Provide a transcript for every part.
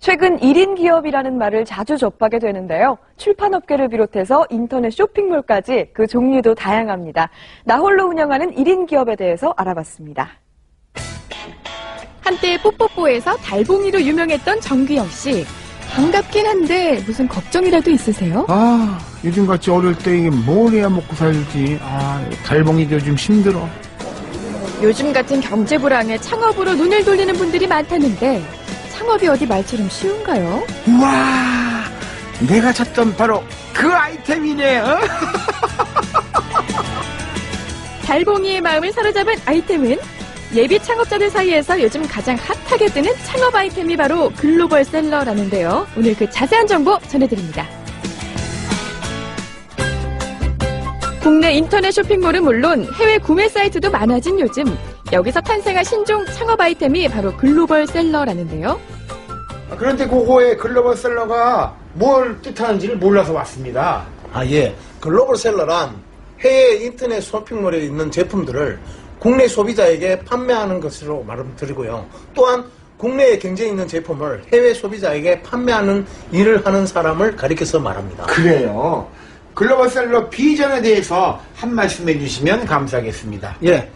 최근 1인 기업이라는 말을 자주 접하게 되는데요. 출판업계를 비롯해서 인터넷 쇼핑몰까지 그 종류도 다양합니다. 나홀로 운영하는 1인 기업에 대해서 알아봤습니다. 한때 뽀뽀뽀에서 달봉이로 유명했던 정규영 씨. 반갑긴 한데 무슨 걱정이라도 있으세요? 아, 요즘같이 어릴 때 이게 뭘 해야 먹고 살지. 아, 달봉이도 좀 힘들어. 요즘 같은 경제 불황에 창업으로 눈을 돌리는 분들이 많다는데 창업이 어디 말처럼 쉬운가요? 우와, 내가 찾던 바로 그 아이템이네, 어? 달봉이의 마음을 사로잡은 아이템은 예비 창업자들 사이에서 요즘 가장 핫하게 뜨는 창업 아이템이 바로 글로벌 셀러라는데요. 오늘 그 자세한 정보 전해드립니다. 국내 인터넷 쇼핑몰은 물론 해외 구매 사이트도 많아진 요즘 여기서 탄생한 신종 창업 아이템이 바로 글로벌 셀러라는데요. 그런데 그거의 글로벌 셀러가 뭘 뜻하는지를 몰라서 왔습니다. 아, 예. 글로벌 셀러란 해외 인터넷 쇼핑몰에 있는 제품들을 국내 소비자에게 판매하는 것으로 말씀드리고요. 또한 국내에 경쟁 있는 제품을 해외 소비자에게 판매하는 일을 하는 사람을 가리켜서 말합니다. 그래요. 글로벌 셀러 비전에 대해서 한 말씀 해주시면 감사하겠습니다. 예.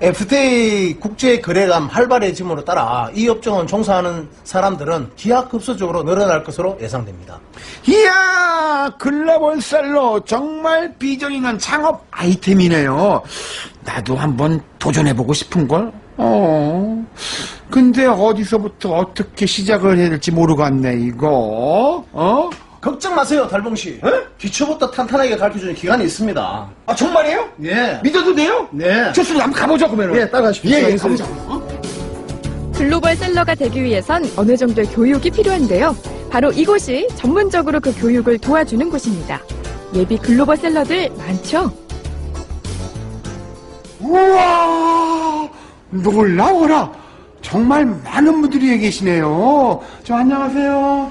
FTA 국제 거래감 활발해짐으로 따라 이 업종은 종사하는 사람들은 기하급수적으로 늘어날 것으로 예상됩니다. 이야, 셀러 정말 비전 있는 창업 아이템이네요. 나도 한번 도전해보고 싶은걸? 어. 근데 어디서부터 어떻게 시작을 해야 될지 모르겠네, 이거. 어? 걱정 마세요, 달봉씨. 기초부터 탄탄하게 가르쳐주는 기관이 있습니다. 아, 정말이에요? 예. 믿어도 돼요? 네. 좋습니다. 한번 가보죠, 그러면. 예, 따라가십시오. 예, 예. 가보죠. 글로벌 셀러가 되기 위해선 어느 정도의 교육이 필요한데요. 바로 이곳이 전문적으로 그 교육을 도와주는 곳입니다. 예비 글로벌 셀러들 많죠? 우와 놀라워라 정말 많은 분들이 여기 계시네요 저 안녕하세요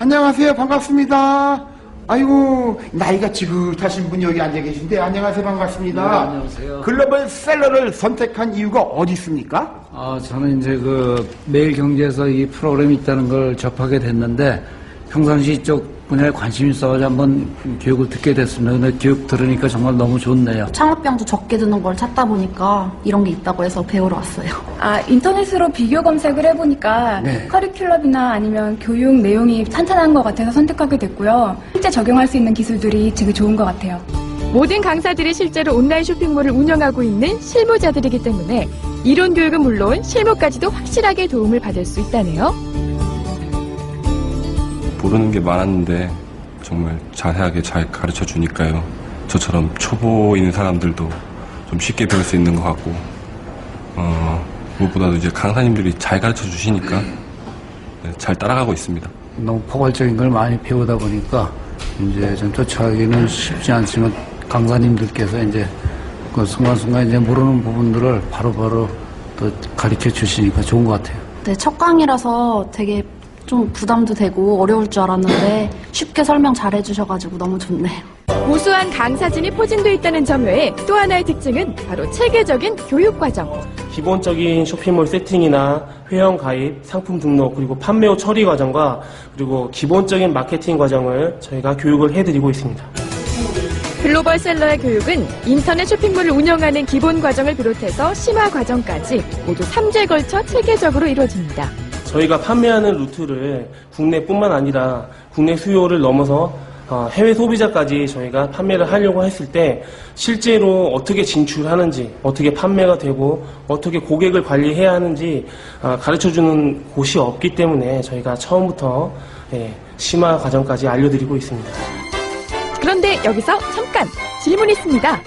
안녕하세요 반갑습니다 아이고 나이가 지긋하신 분이 여기 앉아 계신데 안녕하세요 반갑습니다 네, 안녕하세요. 글로벌 셀러를 선택한 이유가 어디 있습니까? 아, 저는 이제 그 매일 경제에서 이 프로그램이 있다는 걸 접하게 됐는데 평상시 이쪽 분야에 관심이 있어가지고 한번 교육을 듣게 됐습니다. 근데 교육 들으니까 정말 너무 좋네요. 창업비용도 적게 드는 걸 찾다 보니까 이런 게 있다고 해서 배우러 왔어요. 아, 인터넷으로 비교 검색을 해보니까 네. 커리큘럼이나 아니면 교육 내용이 탄탄한 것 같아서 선택하게 됐고요. 실제 적용할 수 있는 기술들이 되게 좋은 것 같아요. 모든 강사들이 실제로 온라인 쇼핑몰을 운영하고 있는 실무자들이기 때문에 이론 교육은 물론 실무까지도 확실하게 도움을 받을 수 있다네요. 모르는 게 많았는데 정말 자세하게 잘 가르쳐 주니까요. 저처럼 초보인 사람들도 좀 쉽게 배울 수 있는 것 같고, 어, 무엇보다도 이제 강사님들이 잘 가르쳐 주시니까 네, 잘 따라가고 있습니다. 너무 포괄적인 걸 많이 배우다 보니까 이제 좀 쫓아가기는 쉽지 않지만 강사님들께서 이제 그 순간순간 이제 모르는 부분들을 바로바로 또 가르쳐 주시니까 좋은 것 같아요. 네, 첫 강의라서 되게 좀 부담도 되고 어려울 줄 알았는데 쉽게 설명 잘 해주셔가지고 너무 좋네요. 우수한 강사진이 포진되어 있다는 점 외에 또 하나의 특징은 바로 체계적인 교육 과정. 기본적인 쇼핑몰 세팅이나 회원 가입, 상품 등록, 그리고 판매 후 처리 과정과 그리고 기본적인 마케팅 과정을 저희가 교육을 해드리고 있습니다. 글로벌 셀러의 교육은 인터넷 쇼핑몰을 운영하는 기본 과정을 비롯해서 심화 과정까지 모두 3주에 걸쳐 체계적으로 이루어집니다. 저희가 판매하는 루트를 국내뿐만 아니라 국내 수요를 넘어서 어, 해외 소비자까지 저희가 판매를 하려고 했을 때 실제로 어떻게 진출하는지, 어떻게 판매가 되고 어떻게 고객을 관리해야 하는지 아, 가르쳐주는 곳이 없기 때문에 저희가 처음부터 예, 심화 과정까지 알려드리고 있습니다. 그런데 여기서 잠깐 질문이 있습니다.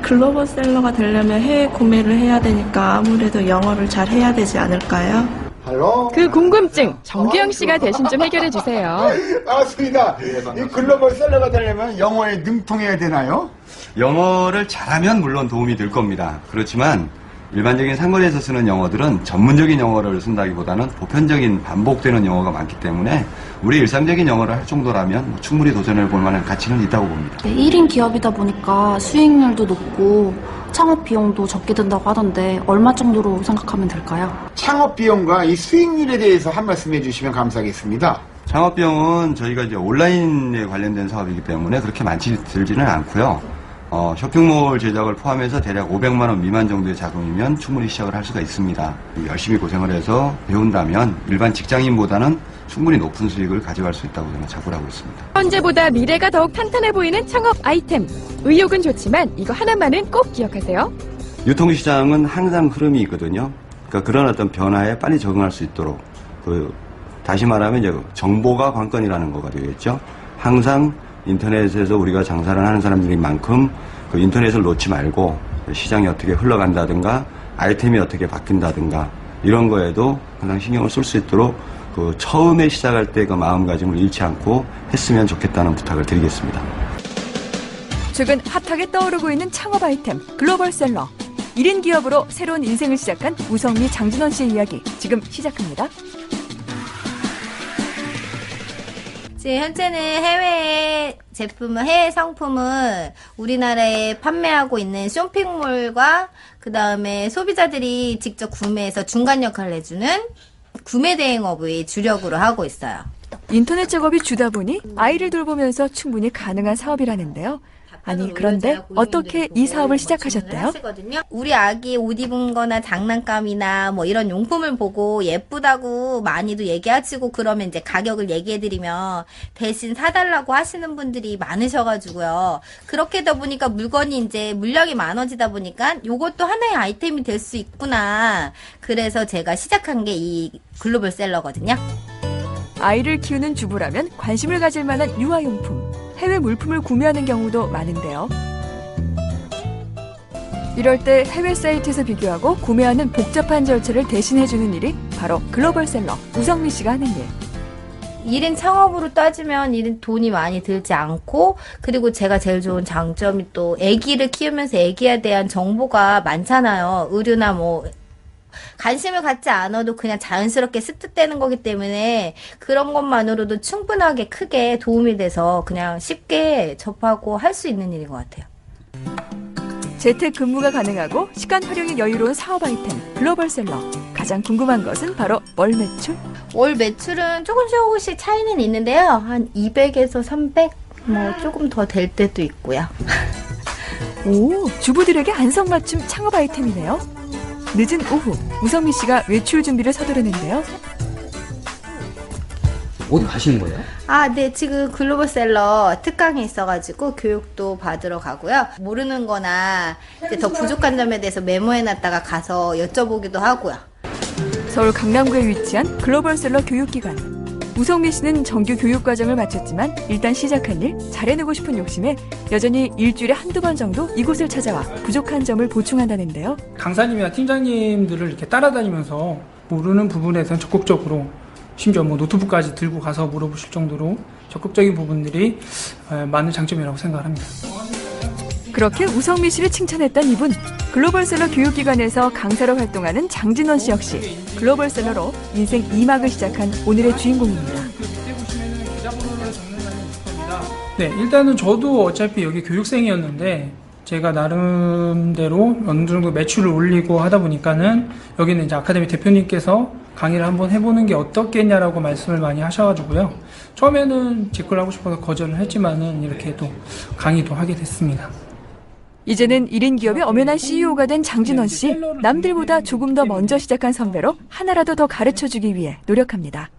글로벌 셀러가 되려면 해외 구매를 해야 되니까 아무래도 영어를 잘 해야 되지 않을까요? 할로 그 궁금증 정기영 씨가 대신 좀 해결해 주세요. 반갑습니다 이 글로벌 셀러가 되려면 영어에 능통해야 되나요? 영어를 잘하면 물론 도움이 될 겁니다. 그렇지만 일반적인 상거리에서 쓰는 영어들은 전문적인 영어를 쓴다기보다는 보편적인 반복되는 영어가 많기 때문에 우리 일상적인 영어를 할 정도라면 뭐 충분히 도전해 볼 만한 가치는 있다고 봅니다. 네, 1인 기업이다 보니까 수익률도 높고 창업 비용도 적게 든다고 하던데 얼마 정도로 생각하면 될까요? 창업 비용과 이 수익률에 대해서 한 말씀 해주시면 감사하겠습니다. 창업 비용은 저희가 이제 온라인에 관련된 사업이기 때문에 그렇게 많이 들지는 않고요. 어, 쇼핑몰 제작을 포함해서 대략 500만 원 미만 정도의 자금이면 충분히 시작을 할 수가 있습니다. 열심히 고생을 해서 배운다면 일반 직장인보다는 충분히 높은 수익을 가져갈 수 있다고 저는 자부를 하고 있습니다. 현재보다 미래가 더욱 탄탄해 보이는 창업 아이템. 의욕은 좋지만 이거 하나만은 꼭 기억하세요. 유통시장은 항상 흐름이 있거든요. 그러니까 그런 어떤 변화에 빨리 적응할 수 있도록 그 다시 말하면 정보가 관건이라는 거가 되겠죠. 항상 인터넷에서 우리가 장사를 하는 사람들인 만큼 그 인터넷을 놓지 말고 시장이 어떻게 흘러간다든가 아이템이 어떻게 바뀐다든가 이런 거에도 항상 신경을 쓸 수 있도록 그 처음에 시작할 때 그 마음가짐을 잃지 않고 했으면 좋겠다는 부탁을 드리겠습니다. 최근 핫하게 떠오르고 있는 창업 아이템 글로벌 셀러. 1인 기업으로 새로운 인생을 시작한 우성미 장진원 씨의 이야기 지금 시작합니다. 지금 현재는 해외 제품을, 해외 상품을 우리나라에 판매하고 있는 쇼핑몰과 그 다음에 소비자들이 직접 구매해서 중간 역할을 해주는 구매 대행업의 주력으로 하고 있어요. 인터넷 작업이 주다 보니 아이를 돌보면서 충분히 가능한 사업이라는데요. 아니 그런데 어떻게 이 사업을 시작하셨대요? 우리 아기 옷 입은 거나 장난감이나 뭐 이런 용품을 보고 예쁘다고 많이도 얘기하시고 그러면 이제 가격을 얘기해드리면 대신 사달라고 하시는 분들이 많으셔가지고요. 그렇게 다 보니까 물건이 이제 물량이 많아지다 보니까 요것도 하나의 아이템이 될 수 있구나. 그래서 제가 시작한 게 이 글로벌 셀러거든요. 아이를 키우는 주부라면 관심을 가질 만한 유아용품, 해외 물품을 구매하는 경우도 많은데요. 이럴 때 해외 사이트에서 비교하고 구매하는 복잡한 절차를 대신해주는 일이 바로 글로벌 셀러 우성미 씨가 하는 일. 1인 창업으로 따지면 1인 돈이 많이 들지 않고 그리고 제가 제일 좋은 장점이 또 아기를 키우면서 아기에 대한 정보가 많잖아요. 의류나 뭐 관심을 갖지 않아도 그냥 자연스럽게 습득되는 거기 때문에 그런 것만으로도 충분하게 크게 도움이 돼서 그냥 쉽게 접하고 할 수 있는 일인 것 같아요. 재택 근무가 가능하고 시간 활용이 여유로운 사업 아이템 글로벌 셀러. 가장 궁금한 것은 바로 월 매출? 월 매출은 조금씩 조금씩 차이는 있는데요. 한 200에서 300? 뭐 조금 더 될 때도 있고요. 오, 주부들에게 안성맞춤 창업 아이템이네요. 늦은 오후, 우성미 씨가 외출 준비를 서두르는데요. 어디 가시는 거예요? 아, 네. 지금 글로벌 셀러 특강이 있어가지고 교육도 받으러 가고요. 모르는 거나 이제 더 부족한 점에 대해서 메모해놨다가 가서 여쭤보기도 하고요. 서울 강남구에 위치한 글로벌 셀러 교육기관. 우성미 씨는 정규 교육 과정을 마쳤지만 일단 시작한 일, 잘해내고 싶은 욕심에 여전히 일주일에 한두 번 정도 이곳을 찾아와 부족한 점을 보충한다는데요. 강사님이나 팀장님들을 이렇게 따라다니면서 모르는 부분에선 적극적으로 심지어 뭐 노트북까지 들고 가서 물어보실 정도로 적극적인 부분들이 에, 많은 장점이라고 생각을 합니다. 그렇게 우성미 씨를 칭찬했던 이분, 글로벌셀러 교육기관에서 강사로 활동하는 장진원 씨 역시 글로벌셀러로 인생 2막을 시작한 오늘의 주인공입니다. 네, 일단은 저도 어차피 여기 교육생이었는데 제가 나름대로 어느 정도 매출을 올리고 하다 보니까는 여기는 이제 아카데미 대표님께서 강의를 한번 해보는 게 어떻겠냐라고 말씀을 많이 하셔가지고요. 처음에는 직구를 하고 싶어서 거절을 했지만은 이렇게 또 강의도 하게 됐습니다. 이제는 1인 기업의 엄연한 CEO가 된 장진원 씨. 남들보다 조금 더 먼저 시작한 선배로 하나라도 더 가르쳐주기 위해 노력합니다.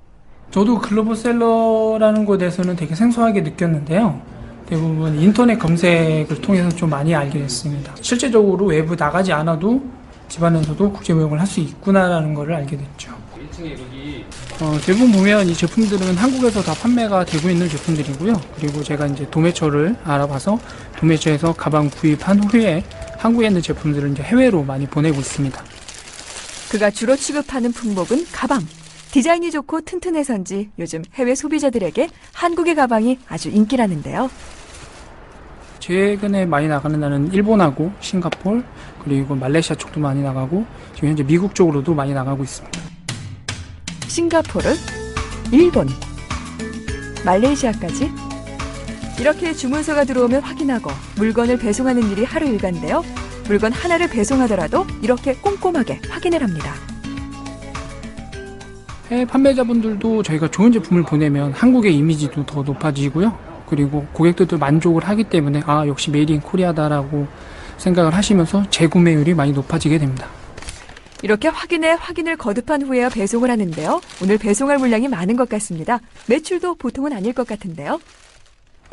저도 글로벌 셀러라는 것에 대해서는 되게 생소하게 느꼈는데요. 대부분 인터넷 검색을 통해서 좀 많이 알게 됐습니다. 실제적으로 외부 나가지 않아도 집안에서도 국제 무역을 할 수 있구나라는 것을 알게 됐죠. 어, 대부분 보면 이 제품들은 한국에서 다 판매가 되고 있는 제품들이고요. 그리고 제가 이제 도매처를 알아봐서 도매처에서 가방 구입한 후에 한국에 있는 제품들을 이제 해외로 많이 보내고 있습니다. 그가 주로 취급하는 품목은 가방. 디자인이 좋고 튼튼해서인지 요즘 해외 소비자들에게 한국의 가방이 아주 인기라는데요. 최근에 많이 나가는 나는 일본하고 싱가폴 그리고 말레이시아 쪽도 많이 나가고 지금 현재 미국 쪽으로도 많이 나가고 있습니다. 싱가포르, 일본, 말레이시아까지 이렇게 주문서가 들어오면 확인하고 물건을 배송하는 일이 하루 일과인데요. 물건 하나를 배송하더라도 이렇게 꼼꼼하게 확인을 합니다. 해외 판매자분들도 저희가 좋은 제품을 보내면 한국의 이미지도 더 높아지고요. 그리고 고객들도 만족을 하기 때문에 아 역시 메이드 인 코리아다라고 생각을 하시면서 재구매율이 많이 높아지게 됩니다. 이렇게 확인해 확인을 거듭한 후에야 배송을 하는데요. 오늘 배송할 물량이 많은 것 같습니다. 매출도 보통은 아닐 것 같은데요.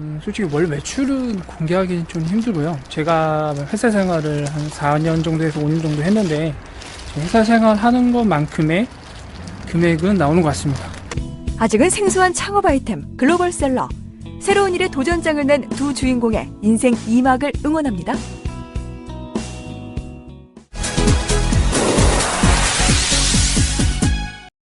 음, 솔직히 월 매출은 공개하기는 좀 힘들고요. 제가 회사 생활을 한 4년 정도에서 5년 정도 했는데 회사 생활 하는 것만큼의 금액은 나오는 것 같습니다. 아직은 생소한 창업 아이템 글로벌 셀러. 새로운 일에 도전장을 낸 두 주인공의 인생 2막을 응원합니다.